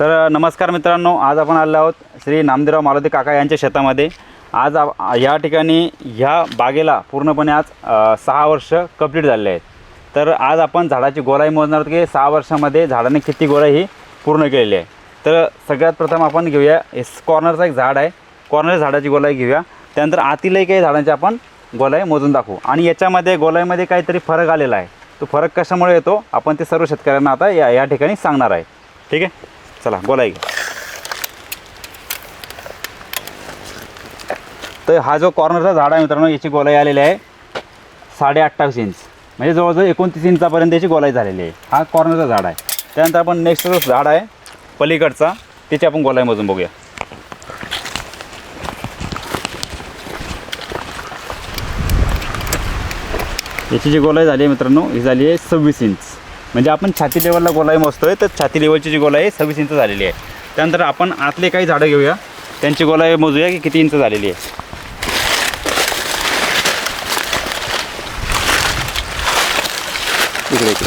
तर नमस्कार मित्रांनो आज आपण आलो आहोत श्री नामदेवराव मारुती काका यांच्या शेतामध्ये. आज या ठिकाणी ह्या बागेला पूर्णपणे आज सहा वर्ष कंप्लीट झालेले आहेत. तर आज आपण झाडाची गोलाई मोजणार आहोत की सहा वर्षामध्ये झाडाने किती गोलाई ही पूर्ण केलेली आहे. तर सगळ्यात प्रथम आपण घेऊया कॉर्नरचं कॉर्नरचा एक झाड आहे. कॉर्नर झाडाची गोलाई घेऊया. त्यानंतर आतीलही काही झाडांची आपण गोलाई मोजून दाखवू. आणि याच्यामध्ये गोलाईमध्ये काहीतरी फरक आलेला आहे. तो फरक कशामुळे येतो? आपण ते सर्व शेतकऱ्यांना आता या या ठिकाणी सांगणार आहे. ठीक आहे? चला गोलाई तर हा जो कॉर्नरचा झाड आहे मित्रांनो याची गोलाई आलेली आहे. साडे अठ्ठावीस इंच म्हणजे जवळजवळ एकोणतीस इंचापर्यंत याची गोलाई झालेली आहे. हा कॉर्नरचा झाड आहे. त्यानंतर आपण नेक्स्ट जो झाड आहे पलीकडचा त्याची आपण गोलाई मोजून बघूया. याची जी गोलाई झाली आहे मित्रांनो ही झाली आहे सव्वीस इंच म्हणजे आपण छाती लेवलला गोलाई मोजतोय तर छाती लेवलची जी गोलाई आहे सव्वीस इंच झालेली आहे. त्यानंतर आपण आतले काही झाडं घेऊया. त्यांची गोलाई मोजूया की किती इंच झालेली आहे. इकडे इकडे.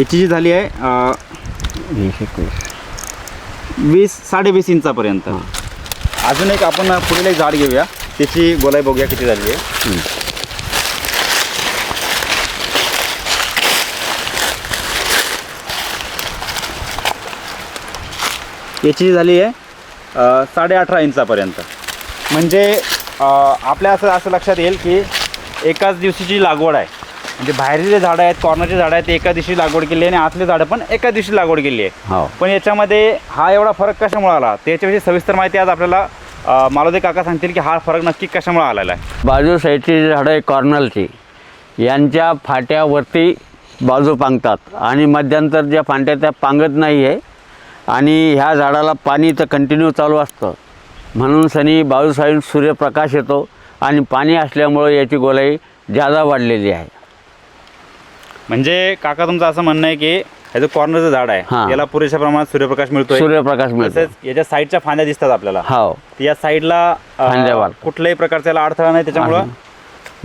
याची जी झाली आहे वीस साडेवीस इंचापर्यंत. अजून एक आपण पुढील एक झाड घेऊया. त्याची गोलाई बघूया किती झाली आहे. याची जी झाली आहे साडे अठरा इंचापर्यंत. म्हणजे आपल्या असं असं लक्षात येईल की एकाच दिवशीची लागवड आहे. म्हणजे बाहेरचे जे झाडं आहेत कॉर्नरचे झाडं आहेत ते एका दिवशी लागवड केली आहे आणि आतले झाडं पण एका दिवशी लागवड केली आहे. हो. पण याच्यामध्ये हा एवढा फरक कशामुळे आला? त्याच्याविषयी सविस्तर माहिती आज आपल्याला अ, मालवदे काका सांगतील की हा फरक नक्की कशामुळे आलेला आहे. बाजू साईडची झाडं आहे कॉर्नलची यांच्या फाट्यावरती बाजू पांगतात आणि मध्यंतर ज्या फांट्या त्या पांगत नाही आहे. आणि ह्या झाडाला पाणी तर कंटिन्यू चालू असतं म्हणून सनी बाजू साईड सूर्यप्रकाश येतो आणि पाणी असल्यामुळं याची गोलाई जादा वाढलेली आहे म्हणजे काका तुमचं असं म्हणणं आहे की हे जो कॉर्नरचं झाड आहे. याला पुरेशा प्रमाणात सूर्यप्रकाश मिळतोय सूर्यप्रकाश मिळतो याच्या साईडच्या फांद्या दिसतात आपल्याला हो या साईडला. कुठल्याही प्रकारचा याला अडथळा नाही त्याच्यामुळं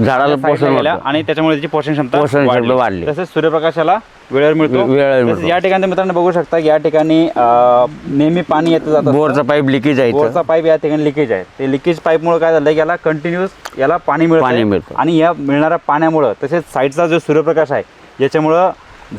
झाडाला पोषण. आणि त्याच्यामुळे त्याची पोषण क्षमता पोषण क्षमता वाढली. तसेच सूर्यप्रकाशाला वेळेवर मिळतो वेळेवर तसेच मिळतो. या ठिकाणी मित्रांनो बघू शकता की या ठिकाणी अ, नेहमी पाणी येतं जातं बोरचा पाईप लिकेज आहे बोरचा. पाईप या ठिकाणी लिकेज आहे ते लिकेज पाईपमुळे काय झालं की याला कंटिन्युअस याला पाणी मिळतं पाणी मिळतं. आणि या मिळणाऱ्या पाण्यामुळं तसेच साईडचा जो सूर्यप्रकाश आहे याच्यामुळं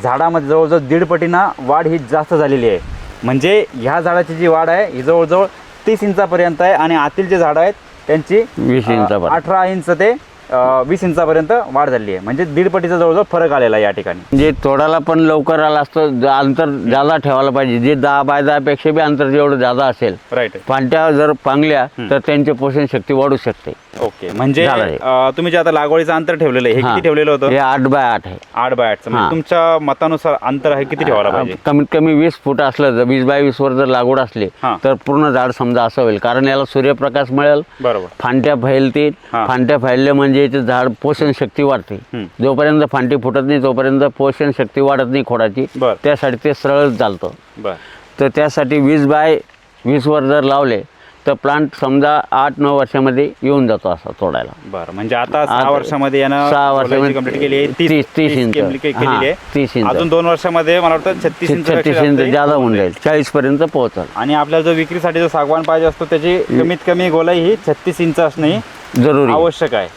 झाडामध्ये जवळजवळ दीड पटीनं वाढ ही जास्त झालेली आहे म्हणजे ह्या झाडाची जी वाढ आहे ही जवळजवळ तीस इंचापर्यंत आहे आणि आतील जे झाडं आहेत त्यांची वीस इंचापर्यंत. अठरा इंच ते वीस इंचापर्यंत वाढ झालेली आहे. म्हणजे दीड पटीचा जवळजवळ फरक आलेला आहे या ठिकाणी. म्हणजे तोडाला पण लवकर आला असतं अंतर जादा ठेवायला पाहिजे. जे दहा बाय दहापेक्षा बी अंतर जेवढं जादा असेल राईट पांट्या जर पांगल्या तर त्यांची पोषण शक्ती वाढू शकते. ओके. म्हणजे झालं तुम्ही जे आता लागवडीचं अंतर ठेवलेलं आहे हे. किती ठेवलेलं होतं? हे आठ बाय आठ आहे. आठ बाय आठचं म्हणजे. तुमच्या मतानुसार अंतर आहे किती ठेवायला पाहिजे? कमीत कमी वीस फूट असलं जर वीस बाय वीस वर जर लागवड असली. तर पूर्ण झाड समजा असं होईल. कारण याला सूर्यप्रकाश मिळेल बरोबर. फांट्या फैलतील. फांट्या फैलले म्हणजे याचे झाड पोषण शक्ती वाढते. जोपर्यंत फांटी फुटत नाही तोपर्यंत पोषण शक्ती वाढत नाही खोडाची. त्यासाठी ते सरळच चालतं. तर त्यासाठी वीस बाय वीसवर जर लावले तर प्लांट समजा आठ नऊ वर्षामध्ये येऊन जातो असा तोडायला. बर. म्हणजे आता सहा वर्षामध्ये यानं सहा वर्षामध्ये कंप्लीट केली आहे. तीस- तीस इंच. केली केली आहे. तीस इंच. अजून दोन वर्षामध्ये मला वाटतं छत्तीस इंच छत्तीस इंच जादा होऊन जाईल. चाळीस पर्यंत पोहोचल. आणि आपल्याला जो विक्रीसाठी जो सागवान पाहिजे असतो त्याची कमीत कमी गोलाई ही छत्तीस इंच असणे. जरुरी आवश्यक आहे.